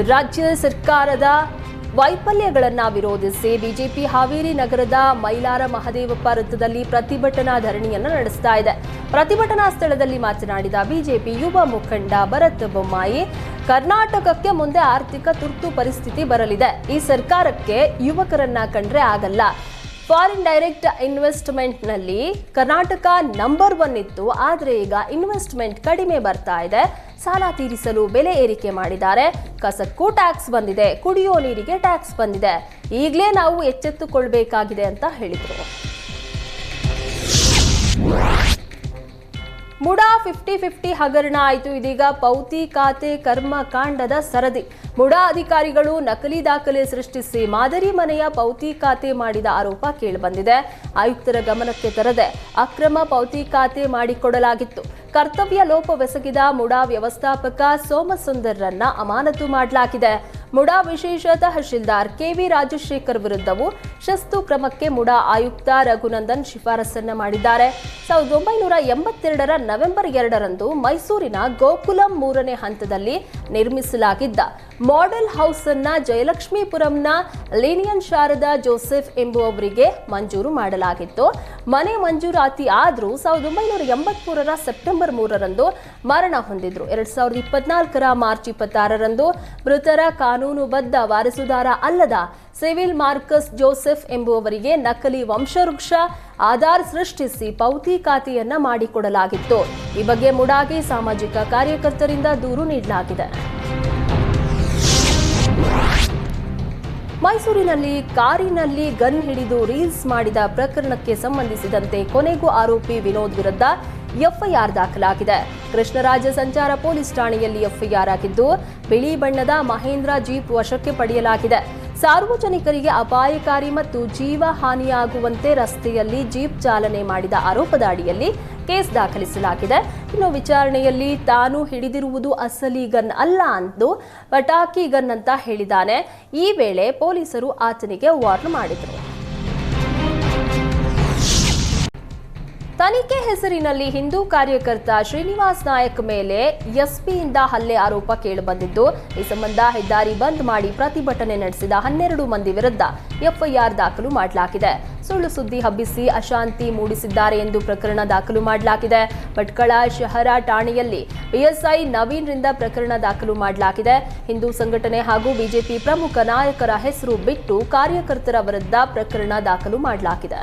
ರಾಜ್ಯ ಸರ್ಕಾರದ ವೈಫಲ್ಯಗಳನ್ನು ವಿರೋಧಿಸಿ ಬಿಜೆಪಿ ಹಾವೇರಿ ನಗರದ ಮೈಲಾರ ಮಹದೇವಪ್ಪ ವೃತ್ತದಲ್ಲಿ ಪ್ರತಿಭಟನಾ ಧರಣಿಯನ್ನು ನಡೆಸ್ತಾ ಇದೆ. ಪ್ರತಿಭಟನಾ ಸ್ಥಳದಲ್ಲಿ ಮಾತನಾಡಿದ ಬಿಜೆಪಿ ಯುವ ಮುಖಂಡ ಭರತ್ ಬೊಮ್ಮಾಯಿ, ಕರ್ನಾಟಕಕ್ಕೆ ಮುಂದೆ ಆರ್ಥಿಕ ತುರ್ತು ಪರಿಸ್ಥಿತಿ ಬರಲಿದೆ. ಈ ಸರ್ಕಾರಕ್ಕೆ ಯುವಕರನ್ನ ಕಂಡ್ರೆ ಆಗಲ್ಲ. ಫಾರಿನ್ ಡೈರೆಕ್ಟ್ ಇನ್ವೆಸ್ಟ್ಮೆಂಟ್ನಲ್ಲಿ ಕರ್ನಾಟಕ ನಂಬರ್ ಒನ್ ಇತ್ತು, ಆದರೆ ಈಗ ಇನ್ವೆಸ್ಟ್ಮೆಂಟ್ ಕಡಿಮೆ ಬರ್ತಾ ಇದೆ. ಸಾಲ ತೀರಿಸಲು ಬೆಲೆ ಏರಿಕೆ ಮಾಡಿದ್ದಾರೆ. ಕಸಕ್ಕೂ ಟ್ಯಾಕ್ಸ್ ಬಂದಿದೆ, ಕುಡಿಯೋ ನೀರಿಗೆ ಟ್ಯಾಕ್ಸ್ ಬಂದಿದೆ. ಈಗಲೇ ನಾವು ಎಚ್ಚೆತ್ತುಕೊಳ್ಬೇಕಾಗಿದೆ ಅಂತ ಹೇಳಿದರು. ಮುಡಾ ಫಿಫ್ಟಿ ಫಿಫ್ಟಿ ಹಗರಣ ಆಯಿತು. ಇದೀಗ ಪೌತಿ ಖಾತೆ ಕರ್ಮಕಾಂಡದ ಸರದಿ. ಮುಡಾ ಅಧಿಕಾರಿಗಳು ನಕಲಿ ದಾಖಲೆ ಸೃಷ್ಟಿಸಿ ಮಾದರಿ ಮನೆಯ ಪೌತಿ ಖಾತೆ ಮಾಡಿದ ಆರೋಪ ಕೇಳಿಬಂದಿದೆ. ಆಯುಕ್ತರ ಗಮನಕ್ಕೆ ತರದೆ ಅಕ್ರಮ ಪೌತಿ ಖಾತೆ ಮಾಡಿಕೊಡಲಾಗಿತ್ತು. ಕರ್ತವ್ಯ ಲೋಪವೆಸಗಿದ ಮುಡಾ ವ್ಯವಸ್ಥಾಪಕ ಸೋಮಸುಂದರ್ರನ್ನ ಅಮಾನತು ಮಾಡಲಾಗಿದೆ. ಮುಡಾ ವಿಶೇಷ ತಹಶೀಲ್ದಾರ್ ಕೆವಿ ರಾಜಶೇಖರ್ ವಿರುದ್ಧವೂ ಶಸ್ತು ಕ್ರಮಕ್ಕೆ ಮುಡಾ ಆಯುಕ್ತ ರಘುನಂದನ್ ಶಿಫಾರಸನ್ನ ಮಾಡಿದ್ದಾರೆ. ಸಾವಿರದ ಒಂಬೈನೂರ ಎಂಬತ್ತೆರಡರ ನವೆಂಬರ್ ಎರಡರಂದು ಮೈಸೂರಿನ ಗೋಕುಲಂ ಮೂರನೇ ಹಂತದಲ್ಲಿ ನಿರ್ಮಿಸಲಾಗಿದ್ದ ಮಾಡೆಲ್ ಹೌಸ್ ಅನ್ನ ಜಯಲಕ್ಷ್ಮೀಪುರಂನ ಲೀನಿಯನ್ ಶಾರದಾ ಜೋಸೆಫ್ ಎಂಬುವವರಿಗೆ ಮಂಜೂರು ಮಾಡಲಾಗಿತ್ತು. ಮನೆ ಮಂಜೂರಾತಿ ಆದರೂ ಸಾವಿರದ ಒಂಬೈನೂರ ಎಂಬತ್ಮೂರರ ಸೆಪ್ಟೆಂಬರ್ ಮೂರರಂದು ಮರಣ ಹೊಂದಿದ್ರು. ಎರಡ್ ಸಾವಿರದ ಇಪ್ಪತ್ನಾಲ್ಕರ ಮಾರ್ಚ್ ಇಪ್ಪತ್ತಾರರಂದು ಮೃತರ ಕಾನೂನುಬದ್ಧ ವಾರಸುದಾರ ಅಲ್ಲದ ಸಿವಿಲ್ ಮಾರ್ಕಸ್ ಜೋಸೆಫ್ ಎಂಬುವವರಿಗೆ ನಕಲಿ ವಂಶವೃಕ್ಷ ಆಧಾರ್ ಸೃಷ್ಟಿಸಿ ಪೌತಿ ಖಾತೆಯನ್ನ ಮಾಡಿಕೊಡಲಾಗಿತ್ತು. ಈ ಬಗ್ಗೆ ಮುಡಾಗಿ ಸಾಮಾಜಿಕ ಕಾರ್ಯಕರ್ತರಿಂದ ದೂರು ನೀಡಲಾಗಿದೆ. ಮೈಸೂರಿನಲ್ಲಿ ಕಾರಿನಲ್ಲಿ ಗನ್ ಹಿಡಿದು ರೀಲ್ಸ್ ಮಾಡಿದ ಪ್ರಕರಣಕ್ಕೆ ಸಂಬಂಧಿಸಿದಂತೆ ಕೊನೆಗೂ ಆರೋಪಿ ವಿನೋದ್ ವಿರುದ್ಧ ಎಫ್ಐಆರ್ ದಾಖಲಾಗಿದೆ. ಕೃಷ್ಣರಾಜ ಸಂಚಾರ ಪೊಲೀಸ್ ಠಾಣೆಯಲ್ಲಿ ಎಫ್ಐಆರ್ ಆಗಿದ್ದು ಬಿಳಿ ಬಣ್ಣದ ಮಹೇಂದ್ರ ಜೀಪ್ ವಶಕ್ಕೆ ಪಡೆಯಲಾಗಿದೆ. ಸಾರ್ವಜನಿಕರಿಗೆ ಅಪಾಯಕಾರಿ ಮತ್ತು ಜೀವ ಹಾನಿಯಾಗುವಂತೆ ರಸ್ತೆಯಲ್ಲಿ ಜೀಪ್ ಚಾಲನೆ ಮಾಡಿದ ಆರೋಪದ ಅಡಿಯಲ್ಲಿ ಕೇಸ್ ದಾಖಲಿಸಲಾಗಿದೆ. ಇನ್ನು ವಿಚಾರಣೆಯಲ್ಲಿ ತಾನು ಹಿಡಿದಿರುವುದು ಅಸಲಿ ಗನ್ ಅಲ್ಲ ಎಂದು ಪಟಾಕಿ ಗನ್ ಅಂತ ಹೇಳಿದ್ದಾನೆ. ಈ ವೇಳೆ ಪೊಲೀಸರು ಆತನಿಗೆ ವಾರ್ನ್ ಮಾಡಿದರು. ತನಿಖೆ ಹೆಸರಿನಲ್ಲಿ ಹಿಂದೂ ಕಾರ್ಯಕರ್ತ ಶ್ರೀನಿವಾಸ್ ನಾಯಕ್ ಮೇಲೆ ಎಸ್ಪಿಯಿಂದ ಹಲ್ಲೆ ಆರೋಪ ಕೇಳಿಬಂದಿದ್ದು, ಈ ಸಂಬಂಧ ಹೆದ್ದಾರಿ ಬಂದ್ ಮಾಡಿ ಪ್ರತಿಭಟನೆ ನಡೆಸಿದ ಹನ್ನೆರಡು ಮಂದಿ ವಿರುದ್ಧ ಎಫ್ಐಆರ್ ದಾಖಲು ಮಾಡಲಾಗಿದೆ. ಸುಳ್ಳು ಸುದ್ದಿ ಹಬ್ಬಿಸಿ ಅಶಾಂತಿ ಮೂಡಿಸಿದ್ದಾರೆ ಎಂದು ಪ್ರಕರಣ ದಾಖಲು ಮಾಡಲಾಗಿದೆ. ಭಟ್ಕಳ ಶಹರ ಠಾಣೆಯಲ್ಲಿ ಪಿಎಸ್ಐ ನವೀನ್ರಿಂದ ಪ್ರಕರಣ ದಾಖಲು ಮಾಡಲಾಗಿದೆ. ಹಿಂದೂ ಸಂಘಟನೆ ಹಾಗೂ ಬಿಜೆಪಿ ಪ್ರಮುಖ ನಾಯಕರ ಹೆಸರು ಬಿಟ್ಟು ಕಾರ್ಯಕರ್ತರ ವಿರುದ್ಧ ಪ್ರಕರಣ ದಾಖಲು ಮಾಡಲಾಗಿದೆ.